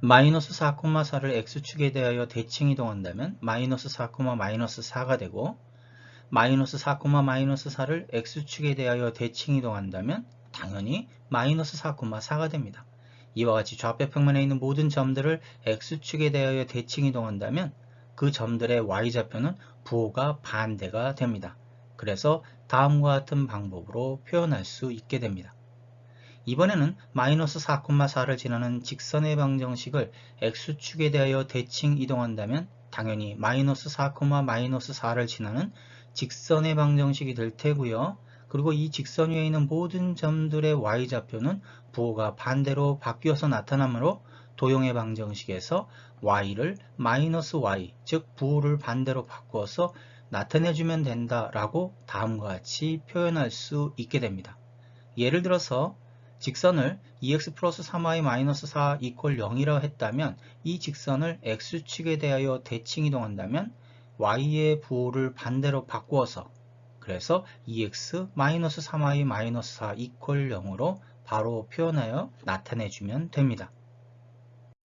마이너스 4,4를 x축에 대하여 대칭 이동한다면 마이너스 4, 마이너스 4가 되고 마이너스 4, 마이너스 4를 x축에 대하여 대칭 이동한다면 당연히 마이너스 4, 4가 됩니다. 이와 같이 좌표 평면에 있는 모든 점들을 x축에 대하여 대칭 이동한다면 그 점들의 y좌표는 부호가 반대가 됩니다. 그래서 다음과 같은 방법으로 표현할 수 있게 됩니다. 이번에는 마이너스 4,4를 지나는 직선의 방정식을 x축에 대하여 대칭 이동한다면 당연히 마이너스 4, 마이너스 4를 지나는 직선의 방정식이 될 테고요. 그리고 이 직선 위에 있는 모든 점들의 y좌표는 부호가 반대로 바뀌어서 나타나므로 도형의 방정식에서 y를 마이너스 y, 즉 부호를 반대로 바꾸어서 나타내주면 된다라고 다음과 같이 표현할 수 있게 됩니다. 예를 들어서 직선을 2x 플러스 3y 마이너스 4 이퀄 0이라고 했다면 이 직선을 x축에 대하여 대칭 이동한다면 y의 부호를 반대로 바꾸어서 그래서 2x 마이너스 3y 마이너스 4 이퀄 0으로 바로 표현하여 나타내주면 됩니다.